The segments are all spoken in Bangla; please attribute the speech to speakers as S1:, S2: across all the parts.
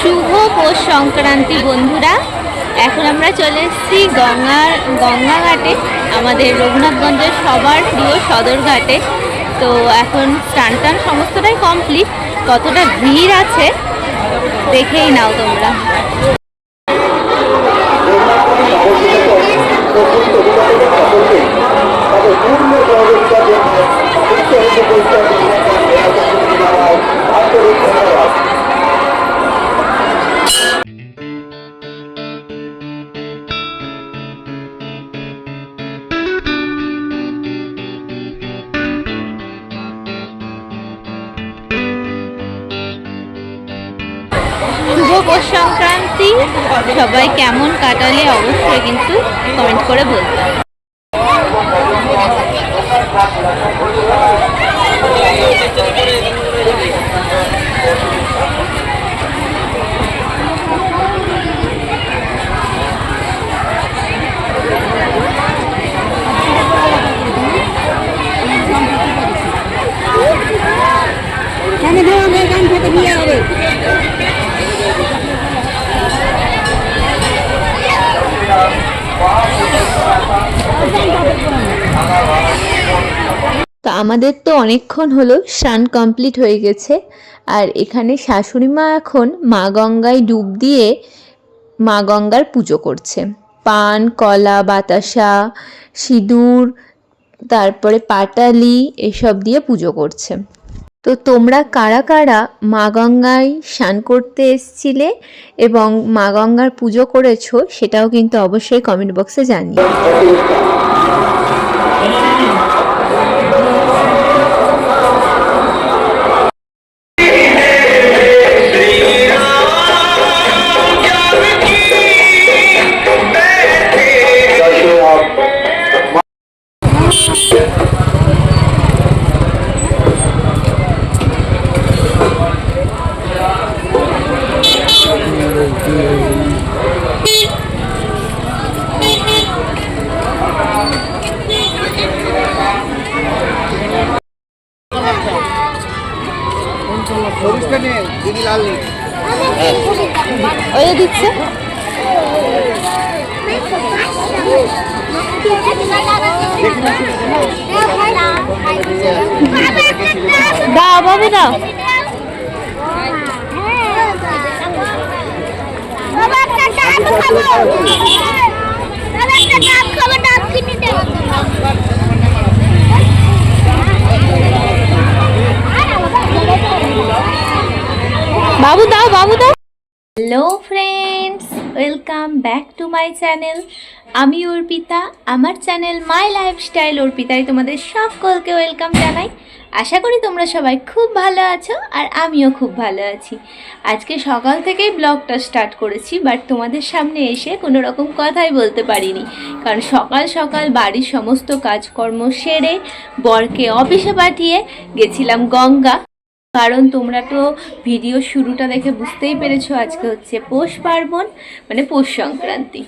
S1: শুভ পৌষ সংক্রান্তি বন্ধুরা। এখন আমরা চলে এসেছি গঙ্গার গঙ্গাঘাটে, আমাদের রঘুনাথগঞ্জের সবার প্রিয় সদরঘাটে তো এখন টান টান সমস্তটাই কমপ্লিট কতটা ভিড় আছে, দেখেই নাও তোমরা। শুভ সংক্রান্তি সবাই কেমন কাটালে অবশ্যই কিন্তু কমেন্ট করে বলবে। আমাদের তো অনেকক্ষণ হলো স্নান কমপ্লিট হয়ে গেছে, আর এখানে শাশুড়ি মা এখন মা গঙ্গায় ডুব দিয়ে মা গঙ্গার পুজো করছে। পান, কলা, বাতাসা, সিঁদুর, তারপরে পাটালি এসব দিয়ে পুজো করছে। তো তোমরা কারা কারা মা গঙ্গায় স্নান করতে এসছিলে এবং মা গঙ্গার পুজো করেছ সেটাও কিন্তু অবশ্যই কমেন্ট বক্সে জানিও। ওই দিচ্ছে। দাও বাবু দাও।
S2: বাবা একটা ডাব খাব ডাব কিনে দে
S1: বাবু দাও বাবু দাও hello friends welcome back to my channel আমি অর্পিতা। আমার চ্যানেল মাই লাইফস্টাইল অর্পিতায় তোমাদের সকলকে ওয়েলকাম জানাই। আশা করি তোমরা সবাই খুব ভালো আছো আর আমিও খুব ভালো আছি। আজকে সকাল থেকেই ব্লগটা স্টার্ট করেছি বাট তোমাদের সামনে এসে কোনো রকম কথাই বলতে পারিনি। কারণ সকাল সকাল বাড়ির সমস্ত কাজকর্ম সেরে বরকে অফিসে পাঠিয়ে গেছিলাম গঙ্গা। কারণ তোমরা তো ভিডিও শুরুটা দেখে বুঝতেই পেরেছ আজকে হচ্ছে পৌষ পার্বণ মানে পৌষ সংক্রান্তি।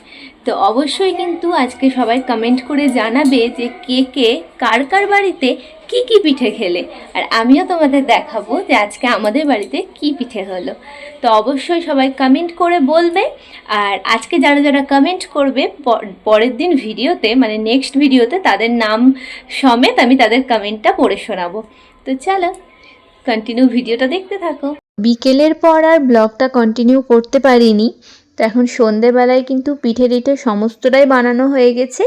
S1: তো অবশ্যই কিন্তু আজকে সবাই কমেন্ট করে জানাবে যে কে কে, কার কার বাড়িতে কি কি পিঠে খেলে। আর আমিও তোমাদের দেখাবো যে আজকে আমাদের বাড়িতে কি পিঠে হলো। তো অবশ্যই সবাই কমেন্ট করে বলবে। আর আজকে যারা যারা কমেন্ট করবে পরের দিন ভিডিওতে মানে নেক্সট ভিডিওতে তাদের নাম সমেত আমি তাদের কমেন্টটা পড়ে শোনাবো। তো চলো কন্টিনিউ ভিডিওটা দেখতে থাকো। বিকেলের পর আর ব্লগটা কন্টিনিউ করতে পারিনি। তো এখন সন্ধেবেলায় কিন্তু পিঠে টিঠে সমস্তটাই বানানো হয়ে গেছে।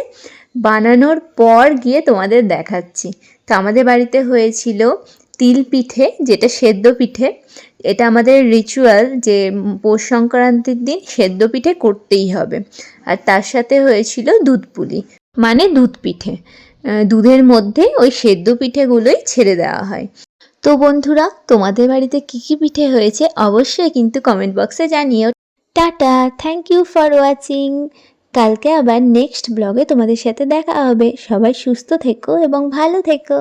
S1: বানানোর পর গিয়ে তোমাদের দেখাচ্ছি। তো আমাদের বাড়িতে হয়েছিল তিল পিঠে, যেটা সেদ্ধ পিঠে। এটা আমাদের রিচুয়াল যে পৌষ সংক্রান্তির দিন সেদ্ধ পিঠে করতেই হবে। আর তার সাথে হয়েছিল দুধ পুলি মানে দুধ পিঠে। দুধের মধ্যে ওই সেদ্ধ পিঠেগুলোই ছেড়ে দেওয়া হয়। তো বন্ধুরা, তোমাদের বাড়িতে কী কী পিঠে হয়েছে অবশ্যই কিন্তু কমেন্ট বক্সে জানিও। Tata thank you for watching কালকে আবার নেক্সট ব্লগে তোমাদের সাথে দেখা হবে। সবাই সুস্থ থেকো এবং ভালো থেকো।